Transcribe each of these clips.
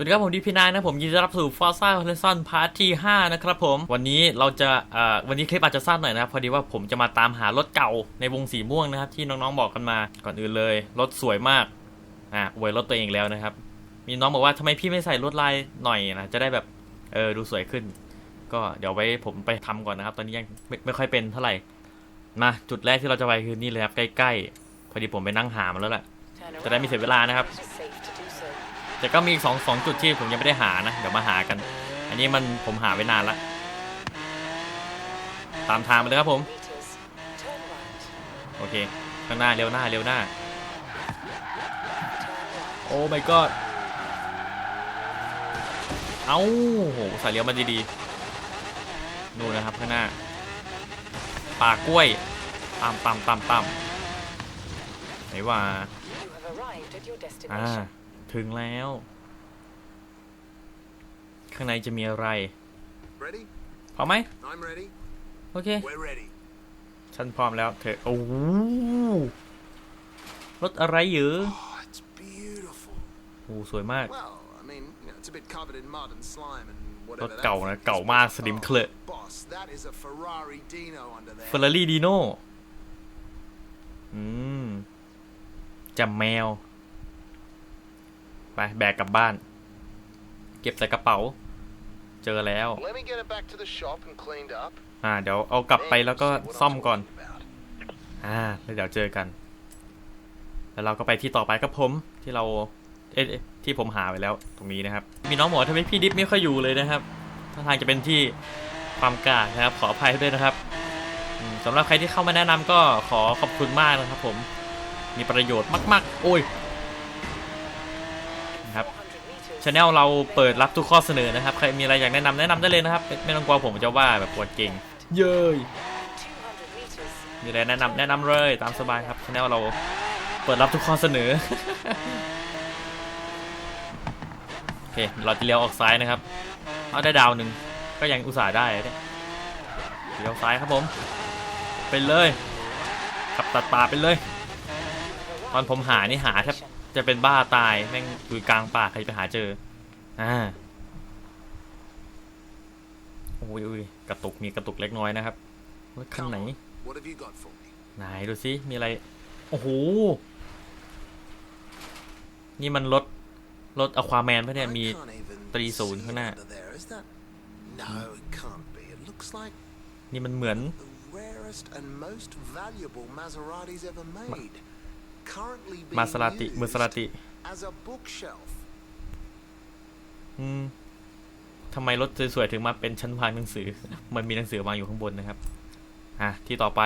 วัสดีครับผมดีพีนายนะผมยินดีต้อนรับสู่ Forza Horizon Part ที่ 5 นะครับผมวันนี้เราจะเอ่อวันนี้คลิปอาจจะสั้นหน่อยนะครับพอดีว่าผมจะมาตามหารถเก่าในวงสีม่วงนะครับที่น้องๆบอกกันมาก่อนอื่นเลย รถสวยมากอะอวยรถตัวเองแล้วนะครับ มีน้องบอกว่าทำไมพี่ไม่ใส่ลวดลายหน่อยนะจะได้แบบเออดูสวยขึ้น ก็เดี๋ยวไว้ผมไปทำก่อนนะครับ ตอนนี้ยังไม่ไม่ค่อยเป็นเท่าไหร่มาจุดแรกที่เราจะไปคือนี่เลยครับใกล้ๆพอดีผมไปนั่งหามาแล้วแหละจะได้ไม่เสียเวลานะครับ แต่ก็มีอีกสองสองจุดที่ผมยังไม่ได้หานะ เดี๋ยวมาหากัน อันนี้มันผมหาไว้นานละ ตามทางไปเลยครับผม โอเค ข้างหน้าเร็วหน้าเร็วหน้า โอ้ my god เอ้าโหใส่เลี้ยวมาดีๆนู่นนะครับข้างหน้าป่ากล้วยตามตามตามตามไหนว่าอ่า ถึงแล้ว ข้างในจะมีอะไร Ready? พร้อมไหม I'm ready. โอเค We're ready. ฉันพร้อมแล้วเธอ โอ้โหรถอะไรอยู่ Oh, it's beautiful. โอ้โหสวยมาก Well, I mean, you know, it's a bit covered in mud and slime and ร whatever. ถ that เก่านะ thing เก่า is, มาก but- สนิม oh, เคลอะ Boss, that is a Ferrari Dino under เฟอ there. ร์รารี่ดีโน่อืมจำแมว ไปแบกกลับบ้าน เก็บใส่กระเป๋า เจอแล้ว Let me get it back to the shop and cleaned up. อ่า เดี๋ยวเอากลับไปแล้วก็ Then we'll see what ซ่อม I'm ก่อน talking about. อ่าแล้วเดี๋ยวเจอกัน แล้วเราก็ไปที่ต่อไปกับผมที่เราเอ๊ะเอ๊ะที่ผมหาไว้แล้วตรงนี้นะครับ มีน้องหมอทำไมพี่ดิฟไม่ค่อยอยู่เลยนะครับท่าทางจะเป็นที่ความกล้านะครับ ขออภัยด้วยนะครับอืมสำหรับใครที่เข้ามาแนะนำก็ขอขอบคุณมากนะครับผมมีประโยชน์มาก ๆ โอ้ย นะครับ ช anel เราเปิดรับทุกข้อเสนอนะครับ ใครมีอะไรอยากแนะนำแนะนำได้เลยนะครับ ไม่ไม่ต้องกลัวผมจะว่าแบบปวดเก่ง เย้ยมีอะไรแนะนำแนะนำเลยตามสบายครับช anel เราเปิดรับทุกข้อเสนอ โอเค เราจะเลี้ยวออกซ้ายนะครับ เอาได้ดาวหนึ่งก็ยังอุตส่าห์ได้เนี่ยเลี้ยวซ้ายครับผม ไปเลยขับตัดป่าไปเลย ตอนผมหานี่หาแทบ จะเป็นบ้าตายแม่งอยู่กลางป่าใครจะไปหาเจอ อ่า โอ้ยอุ้ยกระตุกมีกระตุกเล็กน้อยนะครับรถคันไหน What have you got for me? ไหนดูสิมีอะไร โอ้โห นี่มันรถรถอควาแมนปะเนี่ยมี I can't even ตรีศูนย์ see ข้างหน้า under there. Is that? No, it can't be. It looks like นี่มันเหมือน มาสลาติ used มือสลาติ as a bookshelf. อืมทำไมรถสวยๆถึงมาเป็นชั้นวางหนังสือ มันมีหนังสือวางอยู่ข้างบนนะครับ อะ ที่ต่อไป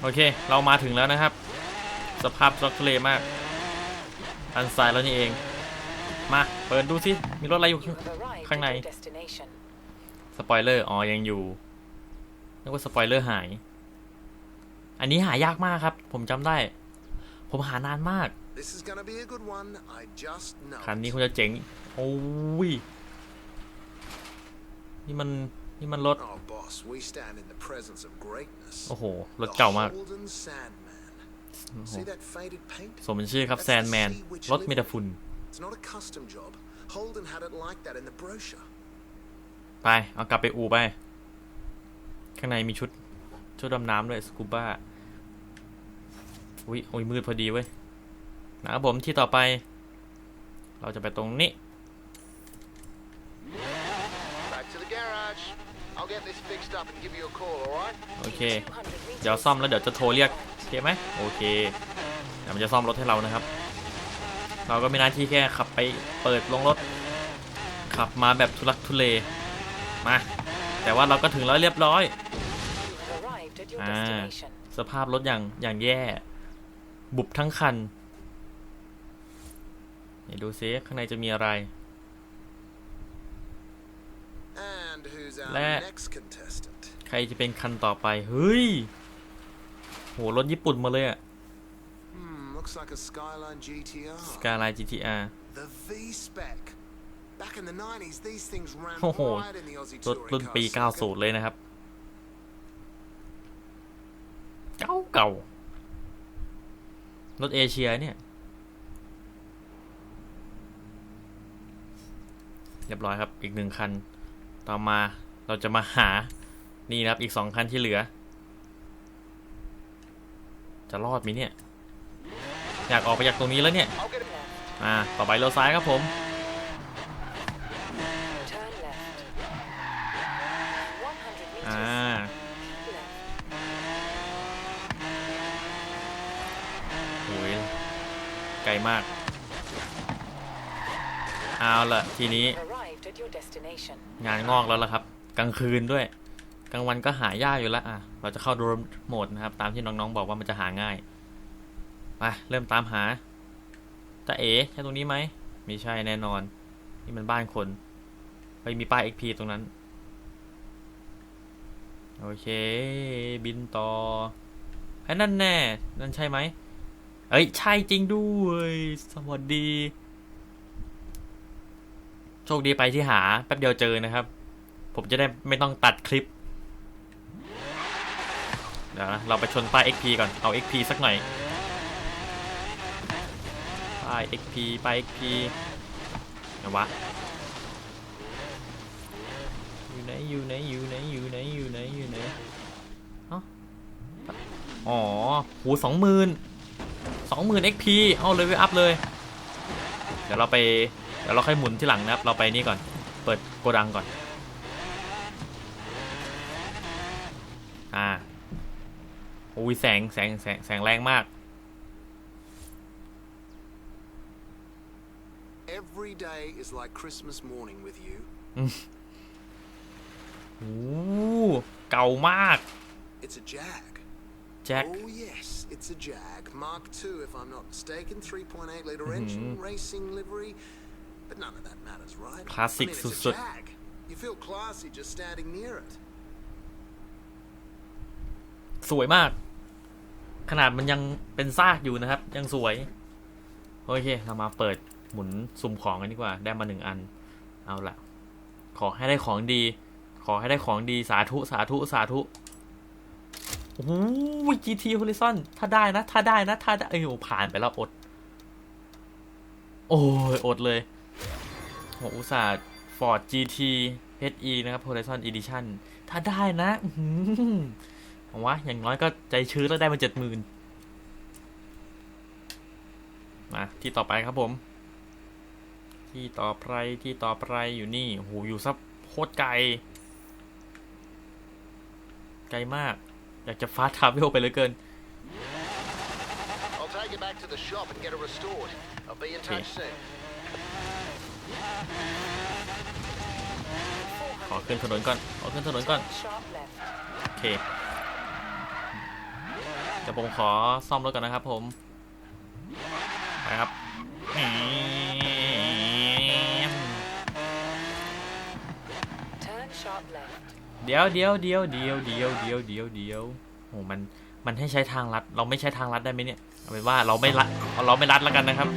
โอเค เรามาถึงแล้วนะครับ สภาพรถทะเลมาก อันซ้ายแล้วนี่เอง มา เปิดดูสิ มีรถอะไรอยู่ข้างใน สปอยเลอร์ อ๋อ ยังอยู่นึกว่าสปอยเลอร์หาย อันนี้หายากมากครับ ผมจำได้ ผมหานานมาก This is gonna be a good one. I just know. คัน it. นี้คงจะเจ๋ง โอ้ย นี่มัน นี่มันรถ Oh, boss, we stand in the presence of greatness. โอ้โห รถเก่ามาก The Holden Sandman. โอ้โห See that faded paint? สมเป็นชื่อครับแซนแมน รถมีแต่ฝุ่น It's not a custom job. Holden had it like that in the brochure. ไป เอากลับไปอู่ไป ข้างในมีชุด ชุดดำน้ำด้วยสกูบ้า อุ้ยโอ้ยมืดพอดีเว้ยนะครับผมที่ต่อไป เราจะไปตรงนี้ Back to the garage. I'll get this fixed up and give you a call, alright? โอเค เดี๋ยวซ่อมแล้วเดี๋ยวจะโทรเรียกโอเคไหมโอเคเดี๋ยวมันจะซ่อมรถให้เรานะครับ เราก็มีหน้าที่แค่ขับไปเปิดลงรถ ขับมาแบบทุลักทุเลมา แต่ว่าเราก็ถึงแล้วเรียบร้อยอ่าสภาพรถอย่างอย่างแย่ บุบทั้งคันเดี๋ยวดูซิข้างในจะมีอะไร And who's our Let- next contestant? ใครจะเป็นคันต่อไป เฮ้ย โห รถญี่ปุ่นมาเลยอะ Hmm, looks like a Skyline GTR. สกา i น GTR The V-Spec. Back in the 90s, these things ran โอ้โห wide in the Aussie รถ touring รุ่น car ปี circuit. 90 เลยนะครับ เก่าเก่า รถเอเชียเนี่ยเรียบร้อยครับอีกหนึ่งคัน ต่อมาเราจะมาหานี่นะครับอีกสองคันที่เหลือ จะรอดไหมเนี่ย อยากออกไปจากตรงนี้แล้วเนี่ยมาต่อไปเลี้ซ้ายครับผมอ่า ลมาก เอาละทีนี้ Arrived at your destination. งานงอกแล้วล่ะครับ กลางคืนด้วย กลางวันก็หายากอยู่แล้วอะ เราจะเข้าดูโหมดนะครับ ตามที่น้องๆบอกว่ามันจะหาง่ายไปเริ่มตามหาจะเอ๋ใช่ตรงนี้ไหมไม่ใช่แน่นอน นี่มันบ้านคนเฮ้ยมีป้าย XP ตรงนั้น โอเค บินต่อไอ้นั่นแน่ นั่นใช่ไหม เอ้ย ใช่จริงด้วย สวัสดี โชคดีไปที่หา แป๊บเดียวเจอนะครับ ผมจะได้ไม่ต้องตัดคลิป เดี๋ยวนะเราไปชนป้าย XP ก่อน เอา XP สักหน่อย ป้าย XP ป้าย XP ไหนวะ อยู่ไหน อยู่ไหน อยู่ไหน อยู่ไหน อยู่ไหน อยู่ไหนเอ้าอ๋อ หูสองหมื่น สองหมื่น XP เอาเลยไปอัพเลย เดี๋ยวเราไป เดี๋ยวเราค่อยหมุนที่หลังนะครับ เราไปนี่ก่อน เปิดโกดังก่อน อ่าอุ้ยแสงแสงแสงแสงแรงมาก Every day is like Christmas morning with you. โอ้เก่ามาก It's a Jag. แจ็ค Oh yes, it's a Jag Mark II, if I'm not mistaken. 3.8 liter engine, racing livery. But none of that matters, right? Classic I mean, it's a suit. Jag. You feel classy just standing near it. สวยมาก ขนาดมันยังเป็นซากอยู่นะครับ ยังสวย โอเค เรามาเปิดหมุนสุ่มของกันดีกว่า ได้มาหนึ่งอัน เอาละขอให้ได้ของดี ขอให้ได้ของดีสาธุสาธุสาธุ โอ้โห GT Horizon ถ้าได้นะ ถ้าได้นะ ถ้าได้เอ้ยโอ้ผ่านไปแล้วอด โอ้ย อดเลยโหอุตส่าห์ Ford GT HE นะครับ Horizon Edition ถ้าได้นะหือผมว่าอย่างน้อยก็ใจชื้นแล้วได้มาเจ็ดหมื่นมาที่ต่อไปครับผม ที่ต่อไปที่ต่อไปอยู่นี่โหอยู่ซับโคตรไกล ไกลมาก อยากจะฟาสทราเวลไปเหลยเกิน I'll take it back to the shop and get it restored. I'll be in touch soon. ขอขึ้นถนนก่อน ขอขึ้นถนนก่อน Sharp left. โอเคเดี๋ยวผมขอซ่อมรถก่อนนะครับผม ไปครับ Turn sharp left. เดี๋ยวเดี๋ยวเดี๋ยวเดี๋ยวเดี๋ยวเดี๋ยวเดี๋ยวเดี๋ยวโอ้มันมันให้ใช้ทางลัด เราไม่ใช้ทางลัดได้ไหมเนี่ยเอาเป็นว่าเราไม่ลัดเราไม่ลัดแล้วกันนะครับ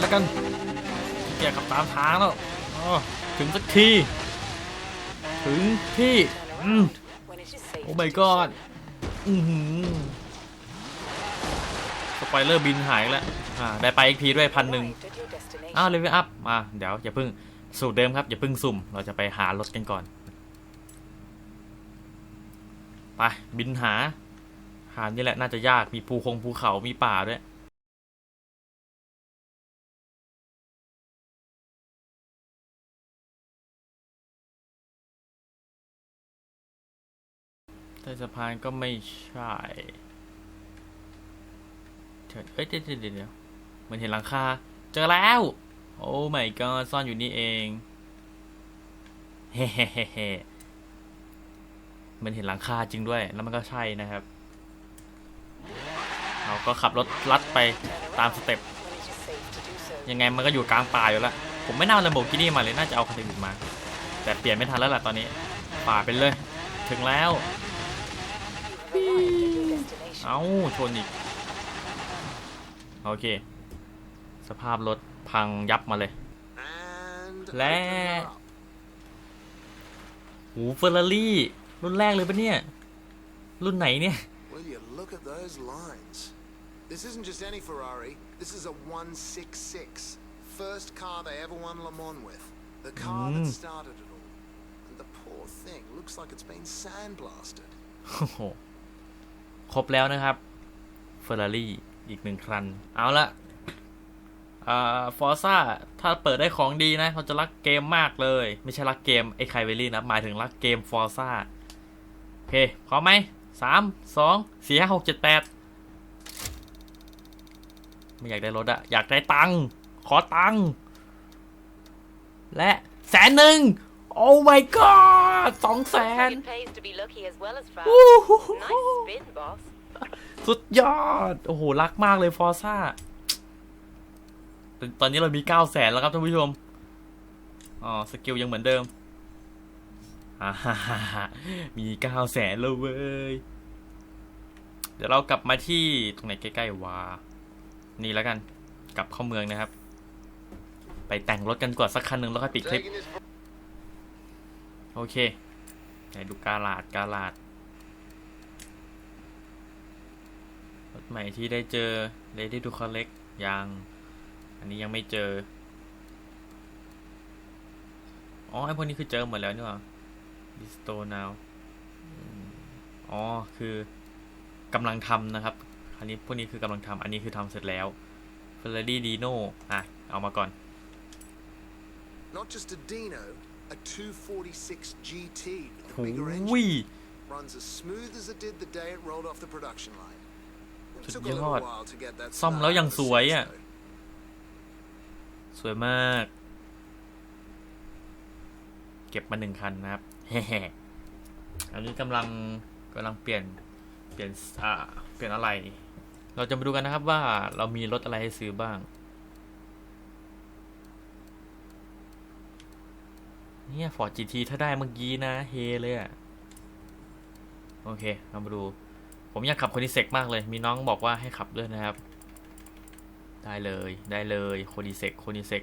แล้วกันขี้เกียจขับตามทางแล้วถึงสักที ถึงที่ Turn อืม around when it is safe โอ้ my god so. อือหือสปเลอร์บินหายแล้วอ่าได้ไปอีกพีด้วยพันหนึ่งอ้าวเลเวลอัพมา เดี๋ยวอย่าเพิ่งสูตรเดิมครับ อย่าเพิ่งสุ่ม เราจะไปหารถกันก่อน ไป บินหา หานี่แหละน่าจะยากมีภูคงภูเขามีป่าด้วย ใต้สะพานก็ไม่ใช่เดี๋ยวเอ้ยเดี๋ยวเดี๋ยวเดียวเหมันเห็นหลังคา เจอแล้ว โอ้ my god ซ่อนอยู่นี่เองเฮ้เฮ้เฮ้เฮ้มันเห็นหลังคาจริงด้วย แล้วมันก็ใช่นะครับ เราก็ขับรถลัดไปตามสเต็ป ยังไงมันก็อยู่กลางป่าอยู่แล้ว ผมไม่น่าเอา Lamborghini มาเลย น่าจะเอาคันอื่นมา แต่เปลี่ยนไม่ทันแล้วล่ะตอนนี้ ป่าไปเลย ถึงแล้ว เอ้าชนอีก โอเค สภาพรถพังยับมาเลย And Lẹ. open her up. หูเฟอร์รารี่รุ่นแรกเลยปะเนี่ย รุ่นไหนเนี่ย Will you look at those lines? This isn't just any Ferrari. This is a 166. First car they ever won Le Mans with. The car that Mm. started it all. And the poor thing looks like it's been sandblasted. ครบแล้วนะครับเฟอร์รารี่อีกหนึ่งคัน เอาละอ่าฟอร์ซ่าถ้าเปิดได้ของดีนะเขาจะรักเกมมากเลย ไม่ใช่รักเกมไอ้ไคเวลี่นะหมายถึงรักเกมฟอร์ซ่าโอเคพร้อมไหมสามสองสี่ห้าหกเจ็ดแปดไม่อยากได้รถอะอยากได้ตังค์ขอตังค์และแสนหนึ่ง โอ้ my god สองแสน It pays to be lucky as well as fast. อู้หู Nice spin, boss. สุดยอด โอ้โห รักมากเลยฟอร์ซ่า ตอนนี้เรามีเก้าแสนแล้วครับท่านผู้ชม อ๋อ สกิลยังเหมือนเดิมอ่าฮ่าฮ่าฮ่ามีเก้าแสนแล้วเว้ย เดี๋ยวเรากลับมาที่ตรงไหนใกล้ๆวา นี่แล้วกัน กลับเข้าเมืองนะครับ ไปแต่งรถกันก่อนสักคันหนึ่งแล้วค่อยปิดคลิป Taking this โอเค ไหนดูกาลาดกาลาดรถใหม่ที่ได้เจอ Ready to Collect ยัง อันนี้ยังไม่เจอ อ๋อไอพวกนี้คือเจอหมดแล้วนี่หว่า Restore now อ๋อ คือกำลังทำนะครับ อันนี้พวกนี้คือกำลังทำอันนี้คือทำเสร็จแล้ว Ferrari Dino อะ เอามาก่อน Not just a Dino, a 246 GT with โอ้ a bigger ย engine. Runs as smooth as it did the day it rolled off the production line. It สุด took a ย little อด while to get that ซ่อมแล้ว style ยัง out of ส the วย seats, อะ though. สวยมาก เก็บมาหนึ่งคันนะครับแฮ่ๆอันนี้กำลังกำลังเปลี่ยนเปลี่ยนอ่าเปลี่ยนอะไร เราจะมาดูกันนะครับว่าเรามีรถอะไรให้ซื้อบ้าง เนี่ย Ford GT ถ้าได้เมื่อกี้นะเฮเลยอะโอเคเรามาดู ผมอยากขับโคนิเซกมากเลย มีน้องบอกว่าให้ขับด้วยนะครับ ได้เลยได้เลยโคนิเซกโคนิเซก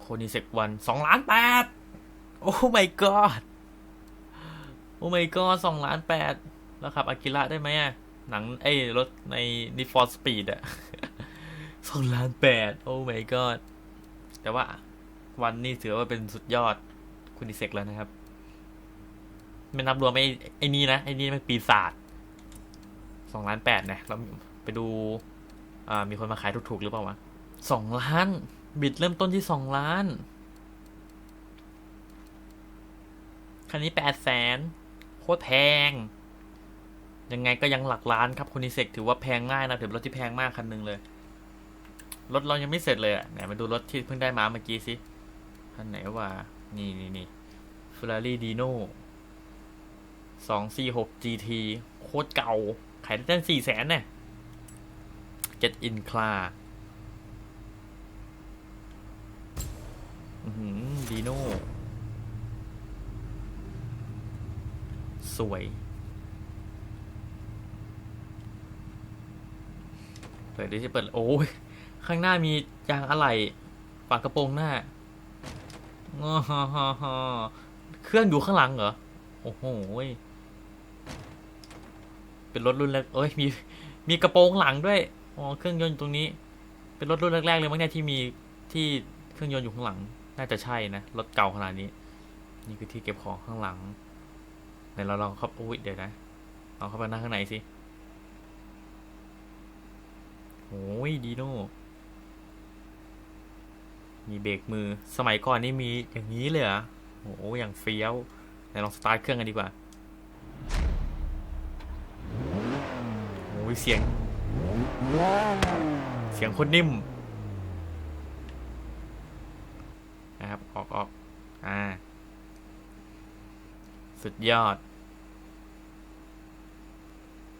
โคนิเซกวันสองล้านแปดโอ้ my god โอ้ my god สองล้านแปดแล้วขับอากิระได้ไหมอะหนังไอ้รถใน Need for Speed อะสองล้านแปดโอ้ my god แต่ว่า วันนี้ถือว่าเป็นสุดยอดคูนิเซกแล้วนะครับ ไม่นับรวมไอ้ไอ้นี่นะไอ้นี่มันปีศาจสองล้านแปดนะเราไปดูอ่ามีคนมาขายถูกๆหรือเปล่าวะสองล้าน บิดเริ่มต้นที่สองล้าน คันนี้แปดแสนโคตรแพง ยังไงก็ยังหลักล้านครับคูนิเซกถือว่าแพงง่ายนะถือรถที่แพงมากคันหนึ่งเลยรถเรายังไม่เสร็จเลยอะไหนมาดูรถที่เพิ่งได้มาเมื่อกี้สิ คันไหนว่า นี่นี่นี่ Ferrari Dino สองสี่หก GT โคตรเก่า ขายได้ตั้งสี่แสนเนี่ย Get in car อือหือดีโน่ สวย เปิดดิที่เปิด โอ้ย ข้างหน้ามียางอะไหล่ฝากระโปรงหน้า ง้อฮอฮอฮอเครื่องอยู่ข้างหลังเหรอ โอ้โหเป็นรถรุ่นแรกเอ้ยมีมีกระโปรงหลังด้วยอ๋อเครื่องยนต์ตรงนี้ เป็นรถรุ่นแรกๆเลยมั้งเนี่ยที่มีที่เครื่องยนต์อยู่ข้างหลัง น่าจะใช่นะรถเก่าขนาดนี้ นี่คือที่เก็บของข้างหลังไหนเราลองเข้าอุ้ยเดี๋ยวนะลองเข้าไปนั่งข้างในสิโอ้ยดีโน่ มีเบรกมือ สมัยก่อนนี่มีอย่างนี้เลยเหรอโอ้โหอย่างเฟี้ยวไหนลองสตาร์ทเครื่องกันดีกว่าโอ้ยเสียง เสียงคนนิ่ม นะครับ ออกออกอ่า สุดยอด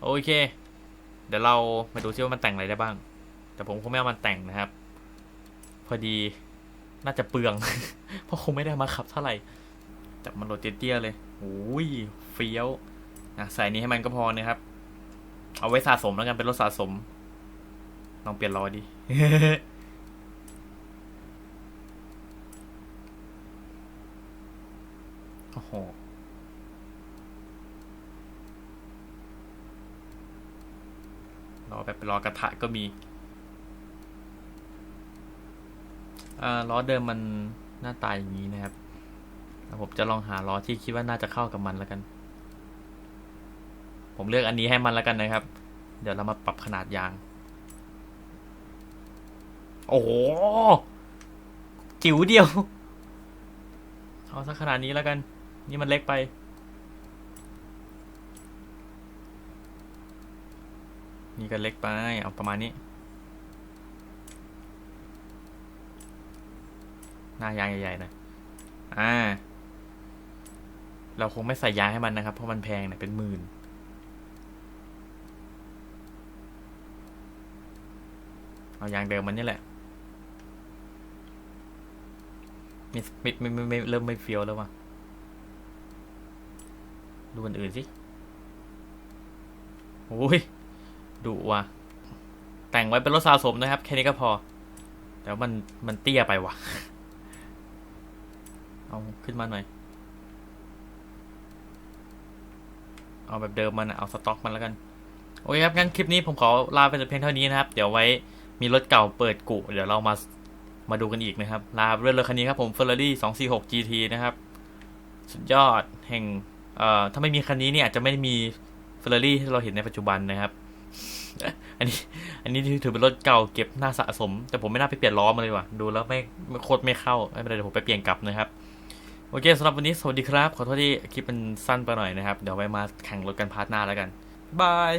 โอเค เดี๋ยวเรามาดูซิว่ามันแต่งอะไรได้บ้าง แต่ผมคงไม่เอามันแต่งนะครับ พอดี น่าจะเปลือง เพราะคงไม่ได้มาขับเท่าไหร่จับมันรถเตี้ยๆเลยโอ้ยเฟี้ยวนะใส่นี้ให้มันก็พอนะครับ เอาไว้สะสมแล้วกันเป็นรถสะสม ลองเปลี่ยนล้อดิโอ้โหล้อแบบเป็นล้อกระทะก็มี อ่า ล้อเดิมมันหน้าตาอย่างนี้นะครับผมจะลองหาล้อที่คิดว่าน่าจะเข้ากับมันแล้วกัน ผมเลือกอันนี้ให้มันแล้วกันนะครับ เดี๋ยวเรามาปรับขนาดยาง โอ้โหจิ๋วเดียว เอาสักขนาดนี้แล้วกัน นี่มันเล็กไป นี่ก็เล็กไป เอาประมาณนี้ หน้ายางใหญ่ๆหน่อยอ่า เราคงไม่ใส่ยางให้มันนะครับ เพราะมันแพงเนี่ยเป็นหมื่นเอายางเดิมมันนี่แหละม่ไม่ไม่ไม่เริ่มไม่เฟียวแล้วว่ะดูอันอื่นสิโอ้ยดุว่ะ แต่งไว้เป็นรถสะสมนะครับ แค่นี้ก็พอ แต่ว่ามันมันเตี้ยไปว่ะ เอาขึ้นมาหน่อย เอาแบบเดิมมันเอาสต็อกมันแล้วกัน โอเคครับงั้นคลิปนี้ผมขอลาไปแต่เพียงเท่านี้นะครับ เดี๋ยวไว้มีรถเก่าเปิดกุเดี๋ยวเรามามาดูกันอีกนะครับ ลาไปด้วยรถคันนี้ครับผม Ferrari 246 GT นะครับ สุดยอดแห่งเอ่อถ้าไม่มีคันนี้เนี่ยอาจจะไม่มี Ferrari ที่เราเห็นในปัจจุบันนะครับ อันนี้ อันนี้ถือเป็นรถเก่าเก็บหน้าสะสม แต่ผมไม่น่าไปเปลี่ยนล้อมาเลยว่ะ ดูแล้วไม่ไม่โคตรไม่เข้า ไม่เป็นไรเดี๋ยวผมไปเปลี่ยนกลับนะครับ โอเคสำหรับวันนี้สวัสดีครับ ขอโทษที่คลิปมันสั้นไปหน่อยนะครับ เดี๋ยวไว้มาแข่งรถกันพาร์ทหน้าแล้วกันบาย